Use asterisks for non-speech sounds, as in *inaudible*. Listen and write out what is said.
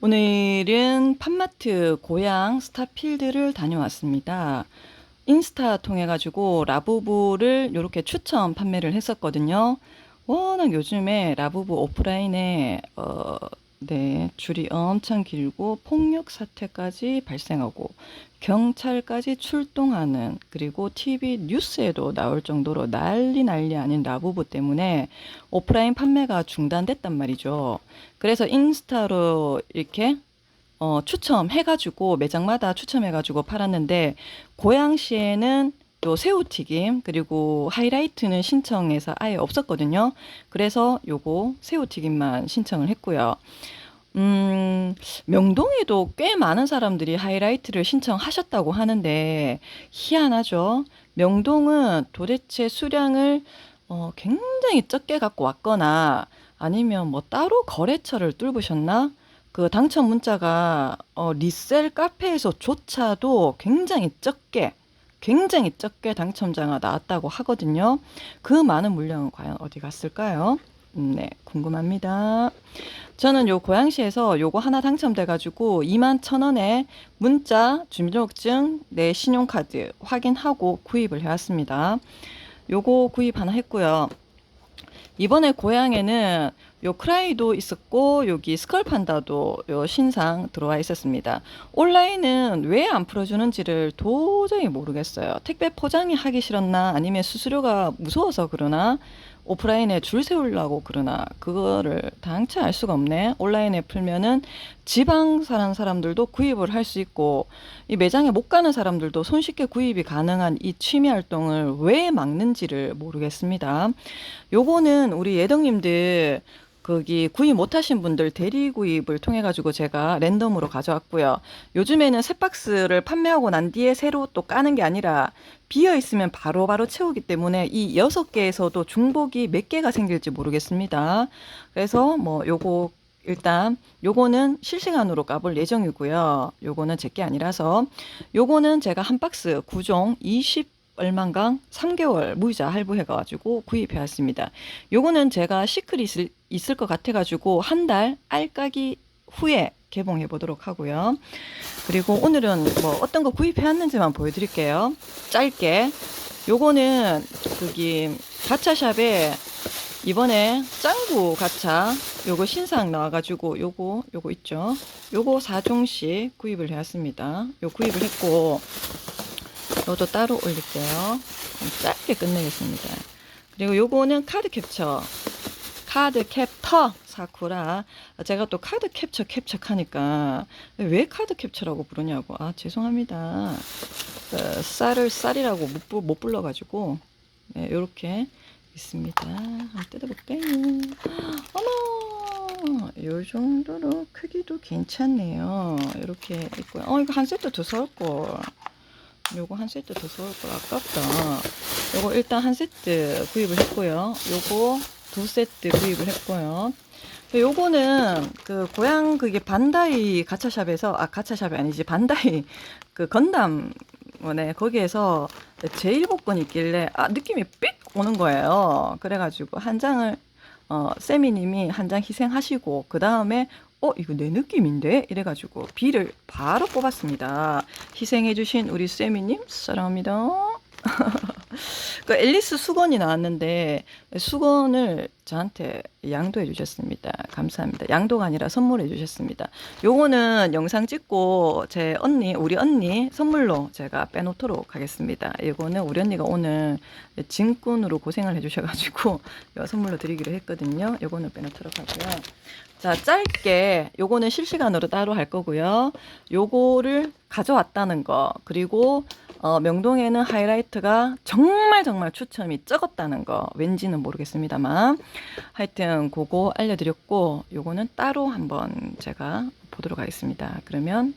오늘은 팜마트 고양 스타필드를 다녀왔습니다. 인스타 통해 가지고 라부부를 이렇게 추천 판매를 했었거든요. 워낙 요즘에 라부부 오프라인에 어, 네, 줄이 엄청 길고 폭력 사태까지 발생하고 경찰까지 출동하는 그리고 TV 뉴스에도 나올 정도로 난리 난리 아닌 라부부 때문에 오프라인 판매가 중단됐단 말이죠. 그래서 인스타로 이렇게 어, 추첨해가지고 매장마다 추첨해가지고 팔았는데 고양시에는 또 새우튀김 그리고 하이라이트는 신청해서 아예 없었거든요. 그래서 요거 새우튀김만 신청을 했고요. 음, 명동에도 꽤 많은 사람들이 하이라이트를 신청하셨다고 하는데 희한하죠. 명동은 도대체 수량을 어, 굉장히 적게 갖고 왔거나 아니면 뭐 따로 거래처를 뚫으셨나? 그 당첨 문자가 어, 리셀 카페에서조차도 굉장히 적게 굉장히 적게 당첨자가 나왔다고 하거든요. 그 많은 물량은 과연 어디 갔을까요? 음, 네, 궁금합니다. 저는 요 고양시에서 요거 하나 당첨돼가지고 2만 천 원에 문자, 주민등록증, 내 신용카드 확인하고 구입을 해왔습니다. 요거 구입 하나 했고요. 이번에 고향에는 요 크라이도 있었고 여기 스컬판다도 요 신상 들어와 있었습니다. 온라인은 왜 안 풀어주는지를 도저히 모르겠어요. 택배 포장이 하기 싫었나 아니면 수수료가 무서워서 그러나 오프라인에 줄 세우려고 그러나 그거를 당체 알 수가 없네. 온라인에 풀면은 지방 사는 사람들도 구입을 할 수 있고 이 매장에 못 가는 사람들도 손쉽게 구입이 가능한 이 취미 활동을 왜 막는지를 모르겠습니다. 요거는 우리 예덕님들 거기 구입 못하신 분들 대리 구입을 통해 가지고 제가 랜덤으로 가져왔고요. 요즘에는 새 박스를 판매하고 난 뒤에 새로 또 까는 게 아니라 비어 있으면 바로 바로 채우기 때문에 이 여섯 개에서도 중복이 몇 개가 생길지 모르겠습니다. 그래서 뭐 요거 일단 요거는 실시간으로 까볼 예정이고요. 요거는 제게 아니라서 요거는 제가 한 박스 9종 20 얼만강 3개월 무이자 할부해가지고 구입해왔습니다. 요거는 제가 시클 있을, 있을 것 같아가지고 한 달 알까기 후에 개봉해 보도록 하고요. 그리고 오늘은 뭐 어떤 거 구입해왔는지만 보여드릴게요. 짧게. 요거는 거기 가차샵에 이번에 짱구 가차 요거 신상 나와가지고 요거 요거 있죠. 요거 4종씩 구입을 해왔습니다. 요 구입을 했고 요것도 따로 올릴게요. 짧게 끝내겠습니다. 그리고 요거는 카드 캡처. 카드 캡터 사쿠라. 제가 또 카드 캡처 캡처 하니까 왜 카드 캡처라고 부르냐고. 아, 죄송합니다. 어, 쌀을 쌀이라고 못, 불- 못 불러가지고 네, 요렇게 있습니다. 한번 뜯어볼게요. 어머! 요 정도로 크기도 괜찮네요. 이렇게 있고요. 어, 이거 한 세트 더 사올걸. 요거 한 세트 더 사올 걸 아깝다. 요거 일단 한 세트 구입을 했고요. 요거 두 세트 구입을 했고요. 요거는 그 고향 그게 반다이 가차샵에서 아 가차샵이 아니지 반다이 그 건담 네 거기에서 제1복권이 있길래 아 느낌이 삑 오는 거예요. 그래가지고 한 장을 어 세미님이 한 장 희생하시고 그 다음에 어 이거 내 느낌인데 이래가지고 B를 바로 뽑았습니다. 희생해주신 우리 세미님 사랑합니다. *laughs* 그 앨리스 수건이 나왔는데 수건을 저한테 양도해 주셨습니다. 감사합니다. 양도가 아니라 선물해 주셨습니다. 요거는 영상 찍고 제 언니, 우리 언니 선물로 제가 빼놓도록 하겠습니다. 이거는 우리 언니가 오늘 짐꾼으로 고생을 해 주셔가지고 *laughs* 선물로 드리기로 했거든요. 요거는 빼놓도록 하고요. 자, 짧게 요거는 실시간으로 따로 할 거고요. 요거를 가져왔다는 거 그리고 어, 명동에는 하이라이트가 정말 정말 추첨이 적었다는 거 왠지는 모르겠습니다만 하여튼 그거 알려드렸고 요거는 따로 한번 제가 보도록 하겠습니다. 그러면